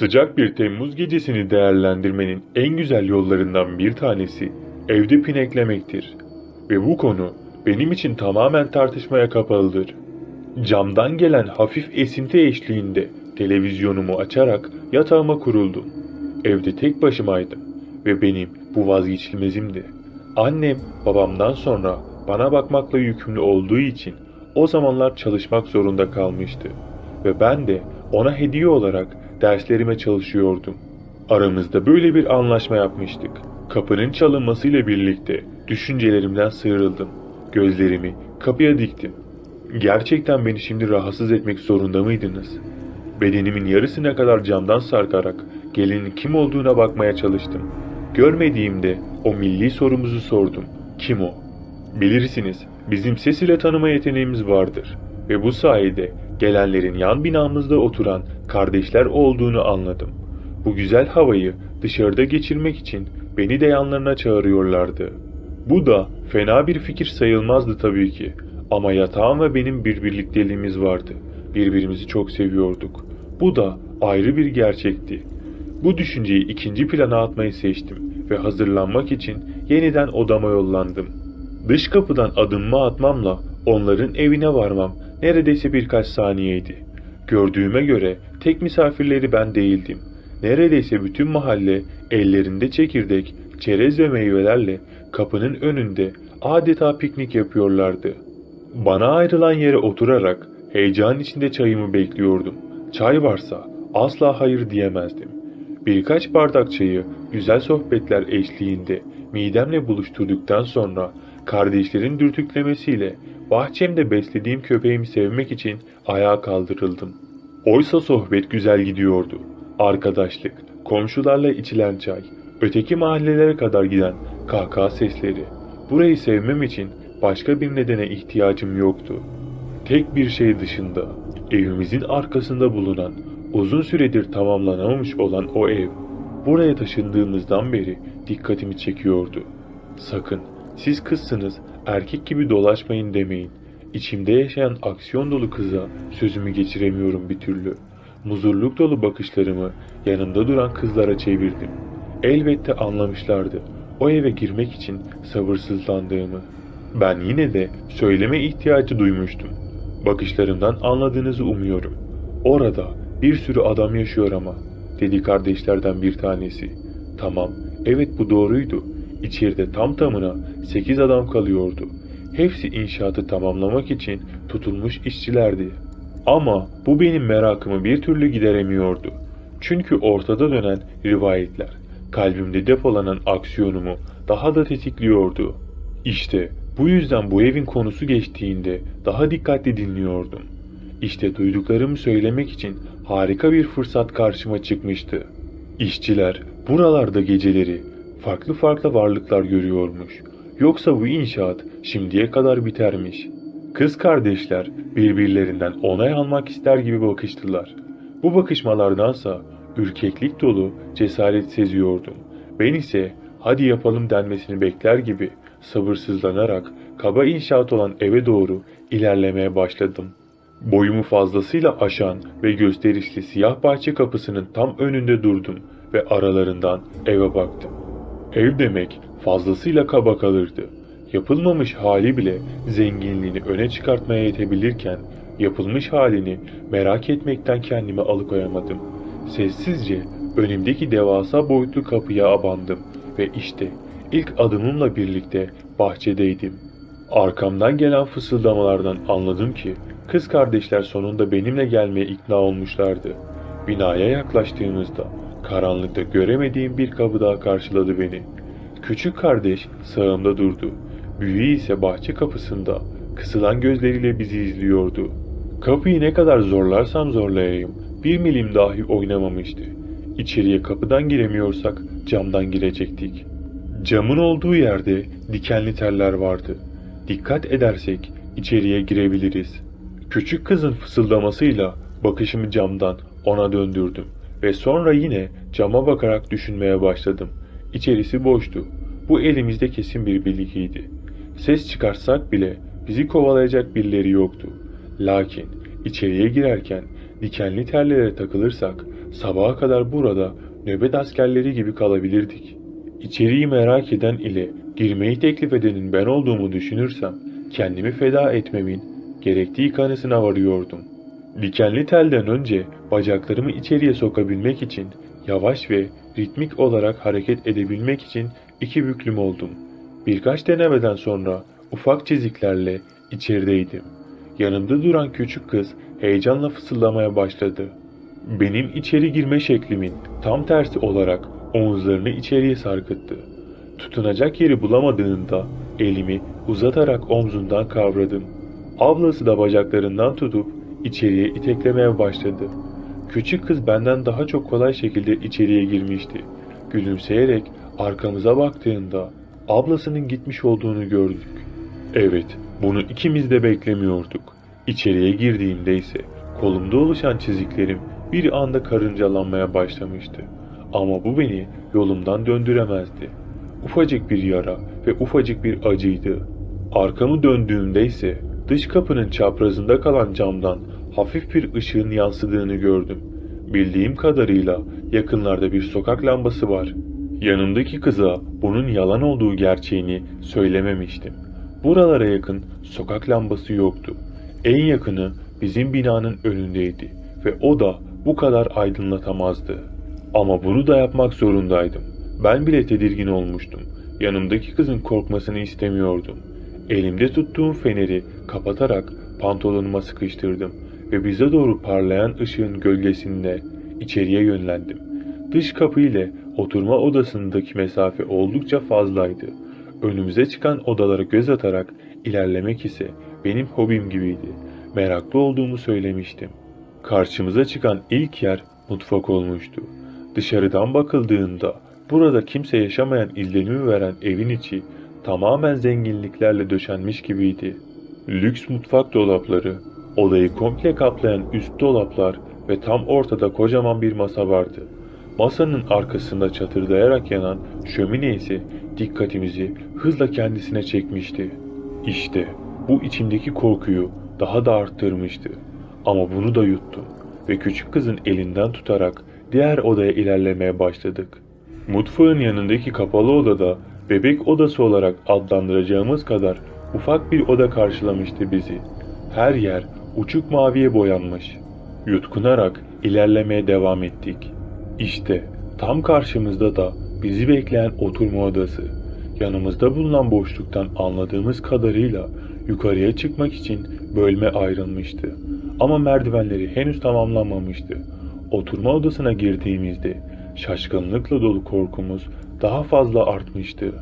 Sıcak bir Temmuz gecesini değerlendirmenin en güzel yollarından bir tanesi evde pineklemektir. Ve bu konu benim için tamamen tartışmaya kapalıdır. Camdan gelen hafif esinti eşliğinde televizyonumu açarak yatağıma kuruldum. Evde tek başımaydım ve benim bu vazgeçilmezimdi. Annem babamdan sonra bana bakmakla yükümlü olduğu için o zamanlar çalışmak zorunda kalmıştı ve ben de ona hediye olarak derslerime çalışıyordum. Aramızda böyle bir anlaşma yapmıştık. Kapının çalınmasıyla birlikte düşüncelerimden sıyrıldım. Gözlerimi kapıya diktim. Gerçekten beni şimdi rahatsız etmek zorunda mıydınız? Bedenimin yarısına kadar camdan sarkarak gelinin kim olduğuna bakmaya çalıştım. Görmediğimde o milli sorumuzu sordum. Kim o? Bilirsiniz, bizim ses ile tanıma yeteneğimiz vardır ve bu sayede gelenlerin yan binamızda oturan kardeşler olduğunu anladım. Bu güzel havayı dışarıda geçirmek için beni de yanlarına çağırıyorlardı. Bu da fena bir fikir sayılmazdı tabii ki. Ama yatağım ve benim bir birlikteliğimiz vardı. Birbirimizi çok seviyorduk. Bu da ayrı bir gerçekti. Bu düşünceyi ikinci plana atmayı seçtim ve hazırlanmak için yeniden odama yollandım. Dış kapıdan adımımı atmamla onların evine varmam neredeyse birkaç saniyeydi. Gördüğüme göre tek misafirleri ben değildim. Neredeyse bütün mahalle ellerinde çekirdek, çerez ve meyvelerle kapının önünde adeta piknik yapıyorlardı. Bana ayrılan yere oturarak heyecan içinde çayımı bekliyordum. Çay varsa asla hayır diyemezdim. Birkaç bardak çayı güzel sohbetler eşliğinde midemle buluşturduktan sonra kardeşlerin dürtüklemesiyle bahçemde beslediğim köpeğimi sevmek için ayağa kaldırıldım. Oysa sohbet güzel gidiyordu. Arkadaşlık, komşularla içilen çay, öteki mahallelere kadar giden kahkaha sesleri. Burayı sevmem için başka bir nedene ihtiyacım yoktu. Tek bir şey dışında, evimizin arkasında bulunan, uzun süredir tamamlanamamış olan o ev, buraya taşındığımızdan beri dikkatimi çekiyordu. Sakın, siz kızsınız, erkek gibi dolaşmayın demeyin. İçimde yaşayan aksiyon dolu kıza sözümü geçiremiyorum bir türlü. Muzurluk dolu bakışlarımı yanımda duran kızlara çevirdim. Elbette anlamışlardı o eve girmek için sabırsızlandığımı. Ben yine de söyleme ihtiyacı duymuştum. Bakışlarımdan anladığınızı umuyorum. Orada bir sürü adam yaşıyor ama, dedi kardeşlerden bir tanesi. Tamam, evet bu doğruydu. İçeride tam tamına 8 adam kalıyordu. Hepsi inşaatı tamamlamak için tutulmuş işçilerdi. Ama bu benim merakımı bir türlü gideremiyordu. Çünkü ortada dönen rivayetler, kalbimde depolanan aksiyonumu daha da tetikliyordu. İşte bu yüzden bu evin konusu geçtiğinde daha dikkatli dinliyordum. İşte duyduklarımı söylemek için harika bir fırsat karşıma çıkmıştı. İşçiler buralarda geceleri farklı farklı varlıklar görüyormuş. Yoksa bu inşaat şimdiye kadar bitermiş. Kız kardeşler birbirlerinden onay almak ister gibi bakıştılar. Bu bakışmalardansa ürkeklik dolu cesaret seziyordum. Ben ise hadi yapalım denmesini bekler gibi sabırsızlanarak kaba inşaat olan eve doğru ilerlemeye başladım. Boyumu fazlasıyla aşan ve gösterişli siyah bahçe kapısının tam önünde durdum ve aralarından eve baktım. Ev demek fazlasıyla kaba kalırdı. Yapılmamış hali bile zenginliğini öne çıkartmaya yetebilirken yapılmış halini merak etmekten kendimi alıkoyamadım. Sessizce önümdeki devasa boyutlu kapıya abandım ve işte ilk adımımla birlikte bahçedeydim. Arkamdan gelen fısıldamalardan anladım ki kız kardeşler sonunda benimle gelmeye ikna olmuşlardı. Binaya yaklaştığımızda karanlıkta göremediğim bir kapı daha karşıladı beni. Küçük kardeş sağımda durdu. Büyüğü ise bahçe kapısında kısılan gözleriyle bizi izliyordu. Kapıyı ne kadar zorlarsam zorlayayım bir milim dahi oynamamıştı. İçeriye kapıdan giremiyorsak camdan girecektik. Camın olduğu yerde dikenli teller vardı. Dikkat edersek içeriye girebiliriz. Küçük kızın fısıldamasıyla bakışımı camdan ona döndürdüm ve sonra yine cama bakarak düşünmeye başladım. İçerisi boştu. Bu elimizde kesin bir bilgiydi. Ses çıkarsak bile bizi kovalayacak birileri yoktu. Lakin içeriye girerken dikenli tellere takılırsak sabaha kadar burada nöbet askerleri gibi kalabilirdik. İçeriği merak eden ile girmeyi teklif edenin ben olduğumu düşünürsem kendimi feda etmemin gerektiği kanısına varıyordum. Dikenli telden önce bacaklarımı içeriye sokabilmek için yavaş ve ritmik olarak hareket edebilmek için iki büklüm oldum. Birkaç denemeden sonra ufak çiziklerle içerideydim. Yanımda duran küçük kız heyecanla fısıldamaya başladı. Benim içeri girme şeklimin tam tersi olarak omuzlarını içeriye sarkıttı. Tutunacak yeri bulamadığında elimi uzatarak omzundan kavradım. Ablası da bacaklarından tutup içeriye iteklemeye başladı. Küçük kız benden daha çok kolay şekilde içeriye girmişti. Gülümseyerek arkamıza baktığında ablasının gitmiş olduğunu gördük. Evet, bunu ikimiz de beklemiyorduk. İçeriye girdiğimde ise kolumda oluşan çiziklerim bir anda karıncalanmaya başlamıştı. Ama bu beni yolumdan döndüremezdi. Ufacık bir yara ve ufacık bir acıydı. Arkamı döndüğümde ise dış kapının çaprazında kalan camdan hafif bir ışığın yansıdığını gördüm. Bildiğim kadarıyla yakınlarda bir sokak lambası var. Yanımdaki kıza bunun yalan olduğu gerçeğini söylememiştim. Buralara yakın sokak lambası yoktu. En yakını bizim binanın önündeydi ve o da bu kadar aydınlatamazdı. Ama bunu da yapmak zorundaydım. Ben bile tedirgin olmuştum. Yanımdaki kızın korkmasını istemiyordum. Elimde tuttuğum feneri kapatarak pantolonuma sıkıştırdım ve bize doğru parlayan ışığın gölgesinde içeriye yönlendim. Dış kapı ile oturma odasındaki mesafe oldukça fazlaydı. Önümüze çıkan odalara göz atarak ilerlemek ise benim hobim gibiydi. Meraklı olduğumu söylemiştim. Karşımıza çıkan ilk yer mutfak olmuştu. Dışarıdan bakıldığında burada kimse yaşamayan izlenimi veren evin içi tamamen zenginliklerle döşenmiş gibiydi. Lüks mutfak dolapları, odayı komple kaplayan üst dolaplar ve tam ortada kocaman bir masa vardı. Masanın arkasında çatırdayarak yanan şömine ise dikkatimizi hızla kendisine çekmişti. İşte bu içimdeki korkuyu daha da arttırmıştı. Ama bunu da yuttum ve küçük kızın elinden tutarak diğer odaya ilerlemeye başladık. Mutfağın yanındaki kapalı odada bebek odası olarak adlandıracağımız kadar ufak bir oda karşılamıştı bizi. Her yer uçuk maviye boyanmış. Yutkunarak ilerlemeye devam ettik. İşte tam karşımızda da bizi bekleyen oturma odası. Yanımızda bulunan boşluktan anladığımız kadarıyla yukarıya çıkmak için bölme ayrılmıştı. Ama merdivenleri henüz tamamlanmamıştı. Oturma odasına girdiğimizde şaşkınlıkla dolu korkumuz daha fazla artmıştı.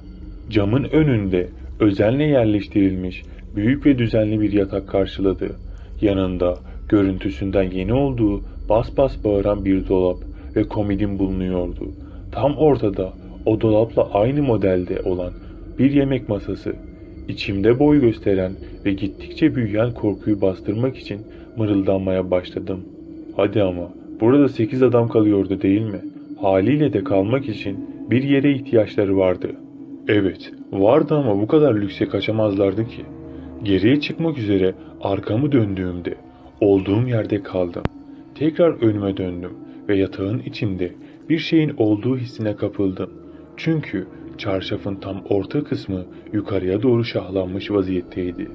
Camın önünde özenle yerleştirilmiş büyük ve düzenli bir yatak karşıladı. Yanında görüntüsünden yeni olduğu bas bas bağıran bir dolap ve komodin bulunuyordu. Tam ortada o dolapla aynı modelde olan bir yemek masası. İçimde boy gösteren ve gittikçe büyüyen korkuyu bastırmak için mırıldanmaya başladım. Hadi ama burada sekiz adam kalıyordu değil mi? Haliyle de kalmak için bir yere ihtiyaçları vardı. Evet, vardı ama bu kadar lükse kaçamazlardı ki. Geriye çıkmak üzere arkamı döndüğümde olduğum yerde kaldım. Tekrar önüme döndüm ve yatağın içinde bir şeyin olduğu hissine kapıldım. Çünkü çarşafın tam orta kısmı yukarıya doğru şahlanmış vaziyetteydi.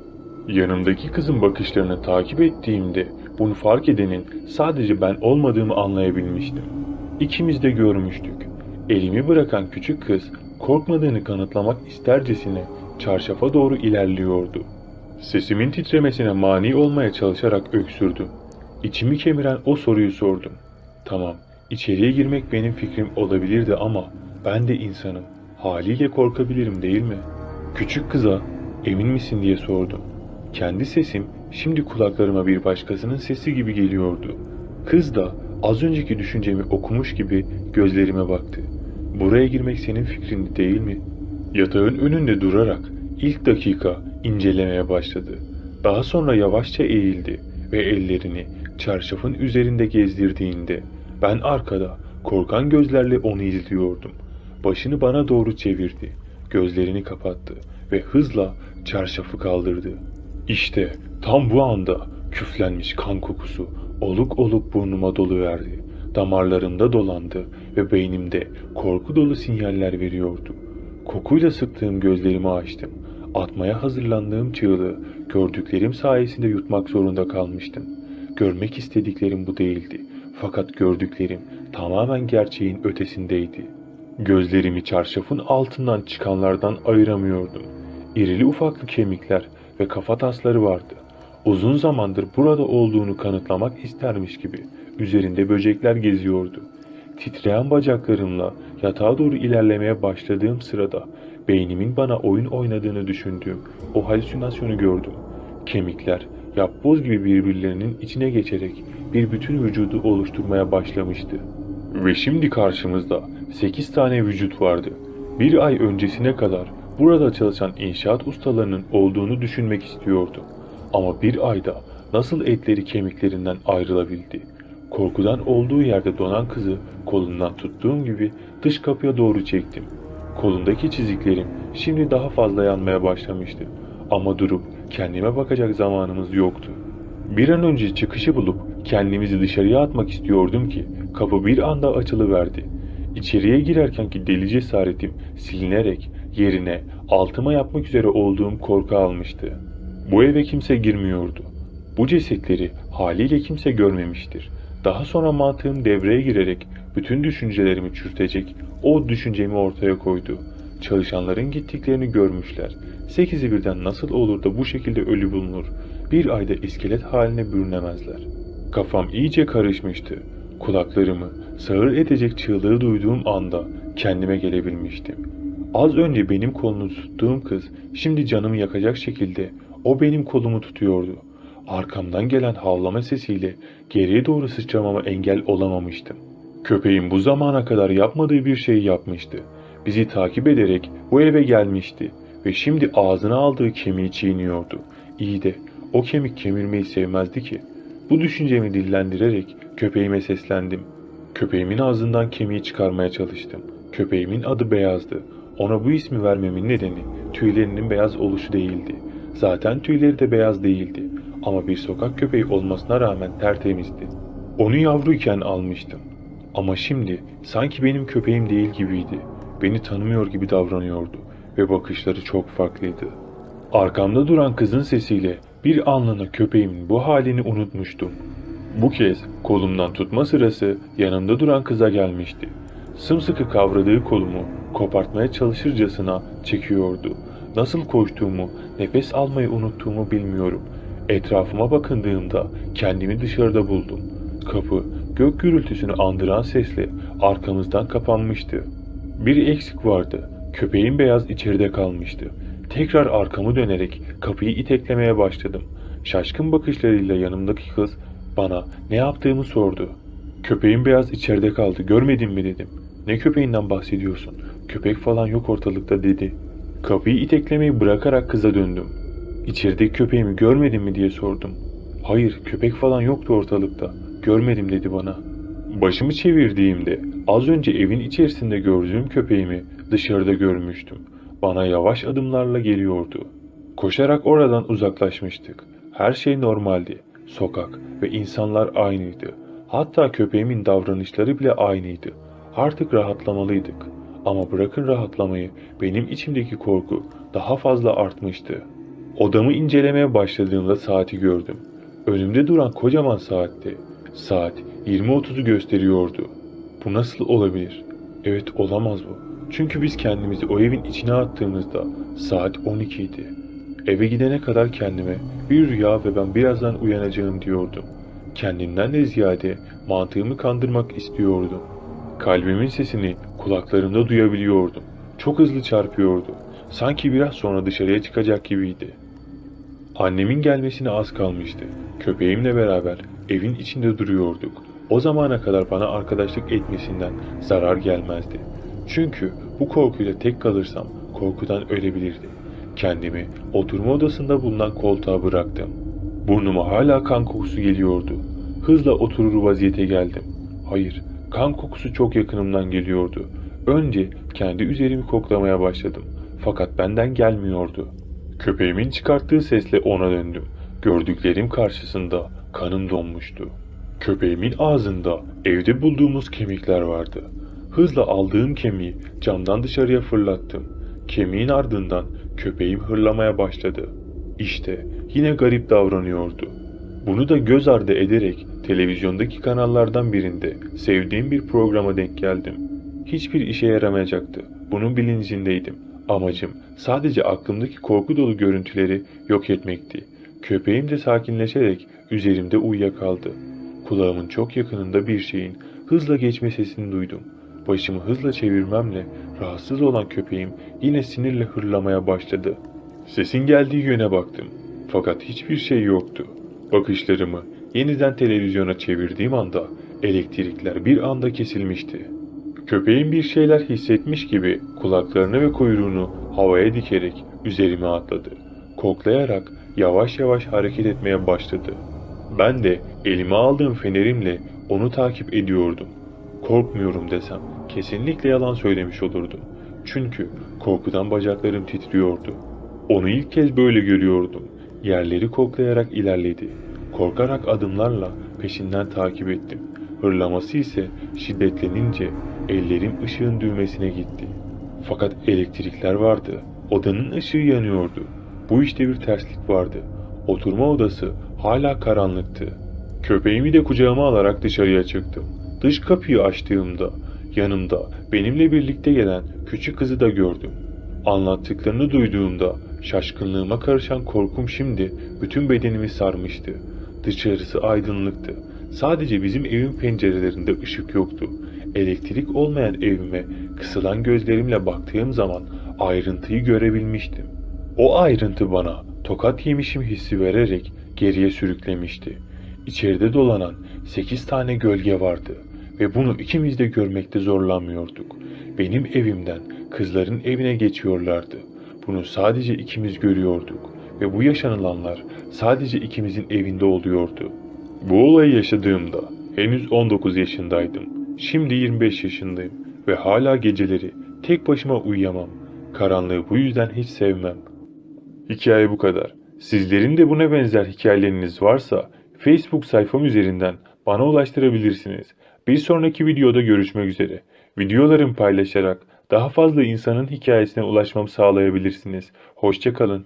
Yanımdaki kızın bakışlarını takip ettiğimde bunu fark edenin sadece ben olmadığımı anlayabilmiştim. İkimiz de görmüştük. Elimi bırakan küçük kız korkmadığını kanıtlamak istercesine çarşafa doğru ilerliyordu. Sesimin titremesine mani olmaya çalışarak öksürdüm. İçimi kemiren o soruyu sordum. Tamam, içeriye girmek benim fikrim olabilirdi ama ben de insanım. Haliyle korkabilirim değil mi? Küçük kıza emin misin diye sordum. Kendi sesim şimdi kulaklarıma bir başkasının sesi gibi geliyordu. Kız da az önceki düşüncemi okumuş gibi gözlerime baktı. Buraya girmek senin fikrindi değil mi? Yatağın önünde durarak ilk dakika incelemeye başladı. Daha sonra yavaşça eğildi ve ellerini çarşafın üzerinde gezdirdiğinde ben arkada korkan gözlerle onu izliyordum. Başını bana doğru çevirdi. Gözlerini kapattı ve hızla çarşafı kaldırdı. İşte tam bu anda küflenmiş kan kokusu oluk oluk burnuma doluverdi. Damarlarımda dolandı ve beynimde korku dolu sinyaller veriyordu. Kokuyla sıktığım gözlerimi açtım. Atmaya hazırlandığım çığlığı gördüklerim sayesinde yutmak zorunda kalmıştım. Görmek istediklerim bu değildi. Fakat gördüklerim tamamen gerçeğin ötesindeydi. Gözlerimi çarşafın altından çıkanlardan ayıramıyordum. İrili ufaklı kemikler ve kafa tasları vardı. Uzun zamandır burada olduğunu kanıtlamak istermiş gibi üzerinde böcekler geziyordu. Titreyen bacaklarımla yatağa doğru ilerlemeye başladığım sırada beynimin bana oyun oynadığını düşündüğüm o halüsinasyonu gördüm. Kemikler yapboz gibi birbirlerinin içine geçerek bir bütün vücudu oluşturmaya başlamıştı. Ve şimdi karşımızda 8 tane vücut vardı. Bir ay öncesine kadar burada çalışan inşaat ustalarının olduğunu düşünmek istiyordu. Ama bir ayda nasıl etleri kemiklerinden ayrılabildi? Korkudan olduğu yerde donan kızı kolundan tuttuğum gibi dış kapıya doğru çektim. Kolundaki çiziklerim şimdi daha fazla yanmaya başlamıştı. Ama durup kendime bakacak zamanımız yoktu. Bir an önce çıkışı bulup kendimizi dışarıya atmak istiyordum ki kapı bir anda açılıverdi. İçeriye girerkenki deli cesaretim silinerek yerine altıma yapmak üzere olduğum korku almıştı. Bu eve kimse girmiyordu. Bu cesetleri haliyle kimse görmemiştir. Daha sonra mantığım devreye girerek bütün düşüncelerimi çürütecek o düşüncemi ortaya koydu. Çalışanların gittiklerini görmüşler. Sekizi birden nasıl olur da bu şekilde ölü bulunur? Bir ayda iskelet haline bürünemezler. Kafam iyice karışmıştı. Kulaklarımı sağır edecek çığlığı duyduğum anda kendime gelebilmiştim. Az önce benim kolumu tuttuğum kız şimdi canımı yakacak şekilde o benim kolumu tutuyordu. Arkamdan gelen havlama sesiyle geriye doğru sıçramama engel olamamıştım. Köpeğin bu zamana kadar yapmadığı bir şey yapmıştı. Bizi takip ederek bu eve gelmişti ve şimdi ağzına aldığı kemiği çiğniyordu. İyi de o kemik kemirmeyi sevmezdi ki. Bu düşüncemi dillendirerek köpeğime seslendim. Köpeğimin ağzından kemiği çıkarmaya çalıştım. Köpeğimin adı Beyaz'dı. Ona bu ismi vermemin nedeni tüylerinin beyaz oluşu değildi. Zaten tüyleri de beyaz değildi ama bir sokak köpeği olmasına rağmen tertemizdi. Onu yavruyken almıştım. Ama şimdi sanki benim köpeğim değil gibiydi. Beni tanımıyor gibi davranıyordu ve bakışları çok farklıydı. Arkamda duran kızın sesiyle bir anlığına köpeğimin bu halini unutmuştum. Bu kez kolumdan tutma sırası yanımda duran kıza gelmişti. Sımsıkı kavradığı kolumu kopartmaya çalışırcasına çekiyordu. Nasıl koştuğumu, nefes almayı unuttuğumu bilmiyorum. Etrafıma bakındığımda kendimi dışarıda buldum. Kapı gök gürültüsünü andıran sesle arkamızdan kapanmıştı. Bir eksik vardı. Köpeğin beyaz içeride kalmıştı. Tekrar arkamı dönerek kapıyı iteklemeye başladım. Şaşkın bakışlarıyla yanımdaki kız bana ne yaptığımı sordu. Köpeğin beyaz içeride kaldı görmedin mi dedim. Ne köpeğinden bahsediyorsun? Köpek falan yok ortalıkta dedi. Kapıyı iteklemeyi bırakarak kıza döndüm. İçerideki köpeğimi görmedin mi diye sordum. Hayır köpek falan yoktu ortalıkta. Görmedim dedi bana. Başımı çevirdiğimde az önce evin içerisinde gördüğüm köpeğimi dışarıda görmüştüm. Bana yavaş adımlarla geliyordu. Koşarak oradan uzaklaşmıştık. Her şey normaldi. Sokak ve insanlar aynıydı. Hatta köpeğimin davranışları bile aynıydı. Artık rahatlamalıydık. Ama bırakın rahatlamayı, benim içimdeki korku daha fazla artmıştı. Odamı incelemeye başladığımda saati gördüm. Önümde duran kocaman saatti. Saat 20.30'u gösteriyordu. Bu nasıl olabilir? Evet olamaz bu. Çünkü biz kendimizi o evin içine attığımızda saat 12 idi. Eve gidene kadar kendime bir rüya ve ben birazdan uyanacağım diyordum. Kendimden de ziyade mantığımı kandırmak istiyordum. Kalbimin sesini kulaklarımda duyabiliyordum. Çok hızlı çarpıyordu. Sanki biraz sonra dışarıya çıkacak gibiydi. Annemin gelmesine az kalmıştı. Köpeğimle beraber evin içinde duruyorduk. O zamana kadar bana arkadaşlık etmesinden zarar gelmezdi. Çünkü bu korkuyla tek kalırsam korkudan ölebilirdi. Kendimi oturma odasında bulunan koltuğa bıraktım. Burnuma hala kan kokusu geliyordu. Hızla oturur vaziyete geldim. Hayır, kan kokusu çok yakınımdan geliyordu. Önce kendi üzerimi koklamaya başladım. Fakat benden gelmiyordu. Köpeğimin çıkarttığı sesle ona döndüm. Gördüklerim karşısında kanım donmuştu. Köpeğimin ağzında evde bulduğumuz kemikler vardı. Hızla aldığım kemiği camdan dışarıya fırlattım. Kemiğin ardından köpeğim hırlamaya başladı. İşte yine garip davranıyordu. Bunu da göz ardı ederek televizyondaki kanallardan birinde sevdiğim bir programa denk geldim. Hiçbir işe yaramayacaktı. Bunun bilincindeydim. Amacım sadece aklımdaki korku dolu görüntüleri yok etmekti. Köpeğim de sakinleşerek üzerimde uyuyakaldı. Kulağımın çok yakınında bir şeyin hızla geçme sesini duydum. Başımı hızla çevirmemle rahatsız olan köpeğim yine sinirle hırlamaya başladı. Sesin geldiği yöne baktım. Fakat hiçbir şey yoktu. Bakışlarımı yeniden televizyona çevirdiğim anda elektrikler bir anda kesilmişti. Köpeğin bir şeyler hissetmiş gibi kulaklarını ve kuyruğunu havaya dikerek üzerime atladı. Koklayarak yavaş yavaş hareket etmeye başladı. Ben de elime aldığım fenerimle onu takip ediyordum. Korkmuyorum desem kesinlikle yalan söylemiş olurdum. Çünkü korkudan bacaklarım titriyordu. Onu ilk kez böyle görüyordum. Yerleri koklayarak ilerledi. Korkarak adımlarla peşinden takip ettim. Hırlaması ise şiddetlenince ellerim ışığın düğmesine gitti. Fakat elektrikler vardı. Odanın ışığı yanıyordu. Bu işte bir terslik vardı. Oturma odası hala karanlıktı. Köpeğimi de kucağıma alarak dışarıya çıktım. Dış kapıyı açtığımda yanımda benimle birlikte gelen küçük kızı da gördüm. Anlattıklarını duyduğumda şaşkınlığıma karışan korkum şimdi bütün bedenimi sarmıştı. Dışarısı aydınlıktı. Sadece bizim evin pencerelerinde ışık yoktu. Elektrik olmayan evime kısılan gözlerimle baktığım zaman ayrıntıyı görebilmiştim. O ayrıntı bana tokat yemişim hissi vererek geriye sürüklemişti. İçeride dolanan sekiz tane gölge vardı ve bunu ikimiz de görmekte zorlanmıyorduk. Benim evimden kızların evine geçiyorlardı. Bunu sadece ikimiz görüyorduk ve bu yaşanılanlar sadece ikimizin evinde oluyordu. Bu olayı yaşadığımda henüz 19 yaşındaydım. Şimdi 25 yaşındayım ve hala geceleri tek başıma uyuyamam. Karanlığı bu yüzden hiç sevmem. Hikaye bu kadar. Sizlerin de buna benzer hikayeleriniz varsa Facebook sayfam üzerinden bana ulaştırabilirsiniz. Bir sonraki videoda görüşmek üzere. Videolarımı paylaşarak daha fazla insanın hikayesine ulaşmamı sağlayabilirsiniz. Hoşçakalın.